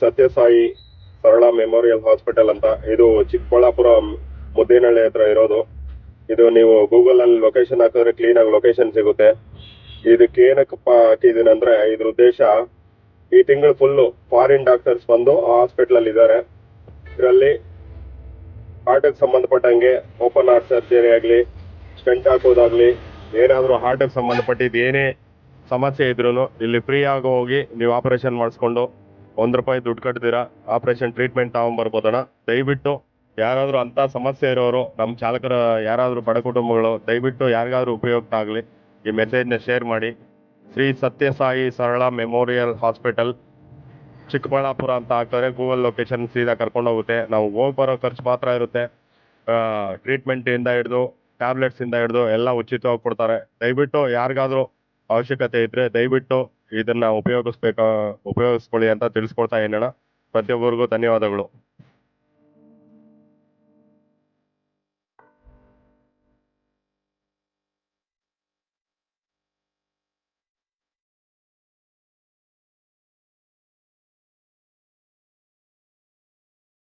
ಸತ್ಯಸಾಯಿ ಸರಳ memorial hospital ಅಂತ. ಇದು ಚಿಕ್ಕಬಳ್ಳಾಪುರ ಮುದ್ದೇನಹಳ್ಳಿ ಹತ್ರ ಇರೋದು. ಇದು ನೀವು ಗೂಗಲ್ ಅಲ್ಲಿ ಲೊಕೇಶನ್ ಹಾಕಿದ್ರೆ ಕ್ಲೀನ್ ಆಗಿ ಲೊಕೇಶನ್ ಸಿಗುತ್ತೆ. ಇದಕ್ಕೆ ಏನಕ್ಕಪ್ಪ ಹಾಕಿದೀನಿ ಅಂದ್ರೆ ಇದ್ರ ಉದ್ದೇಶ ಈ ತಿಂಗಳು ಫುಲ್ಲು ಫಾರಿನ್ ಡಾಕ್ಟರ್ಸ್ ಬಂದು ಹಾಸ್ಪಿಟಲ್ ಅಲ್ಲಿ ಇದ್ದಾರೆ. ಇದರಲ್ಲಿ ಹಾರ್ಟ್ಗೆ ಸಂಬಂಧಪಟ್ಟಂಗೆ ಓಪನ್ ಹಾರ್ಟ್ ಸರ್ಜರಿ ಆಗಲಿ ಸ್ಟೆಂಟ್ ಹಾಕೋದಾಗ್ಲಿ, ಏನಾದರೂ ಹಾರ್ಟ್ಗೆ ಸಂಬಂಧಪಟ್ಟಿದ್ದು ಏನೇ ಸಮಸ್ಯೆ ಇದ್ರೂ ಇಲ್ಲಿ ಫ್ರೀ ಆಗಿ ಹೋಗಿ ನೀವು ಆಪರೇಷನ್ ಮಾಡಿಸ್ಕೊಂಡು ಒಂದು ರೂಪಾಯಿ ದುಡ್ಡು ಕಟ್ತೀರಾ? ಆಪರೇಷನ್ ಟ್ರೀಟ್ಮೆಂಟ್ ತಗೊಂಬರ್ಬೋದಣ್ಣ ದಯವಿಟ್ಟು ಯಾರಾದರೂ ಅಂಥ ಸಮಸ್ಯೆ ಇರೋರು ನಮ್ಮ ಚಾಲಕರ ಯಾರಾದರೂ ಬಡ ಕುಟುಂಬಗಳು, ದಯವಿಟ್ಟು ಯಾರಿಗಾದ್ರೂ ಉಪಯುಕ್ತ ಆಗಲಿ, ಈ ಮೆಸೇಜ್ನ ಶೇರ್ ಮಾಡಿ. ಶ್ರೀ ಸತ್ಯಸಾಯಿ ಸರಳ ಮೆಮೋರಿಯಲ್ ಹಾಸ್ಪಿಟಲ್ ಚಿಕ್ಕಬಳ್ಳಾಪುರ ಅಂತ ಹಾಕ್ತಾರೆ. ಗೂಗಲ್ ಲೊಕೇಶನ್ ಸೀದಾ ಕರ್ಕೊಂಡು ಹೋಗುತ್ತೆ. ನಾವು ಹೋಗಿ ಬರೋ ಖರ್ಚು ಮಾತ್ರ ಇರುತ್ತೆ. ಟ್ರೀಟ್ಮೆಂಟಿಂದ ಹಿಡಿದು ಟ್ಯಾಬ್ಲೆಟ್ಸಿಂದ ಹಿಡಿದು ಎಲ್ಲ ಉಚಿತವಾಗಿ ಕೊಡ್ತಾರೆ. ದಯವಿಟ್ಟು ಯಾರಿಗಾದ್ರೂ ಅವಶ್ಯಕತೆ ಇದ್ರೆ ದಯವಿಟ್ಟು ಇದನ್ನ ಉಪಯೋಗಿಸ್ಬೇಕ ಉಪಯೋಗಿಸ್ಕೊಳ್ಳಿ ಅಂತ ತಿಳಿಸ್ಕೊಡ್ತಾ ಏನಣ್ಣ ಪ್ರತಿಯೊಬ್ಬರಿಗೂ ಧನ್ಯವಾದಗಳು.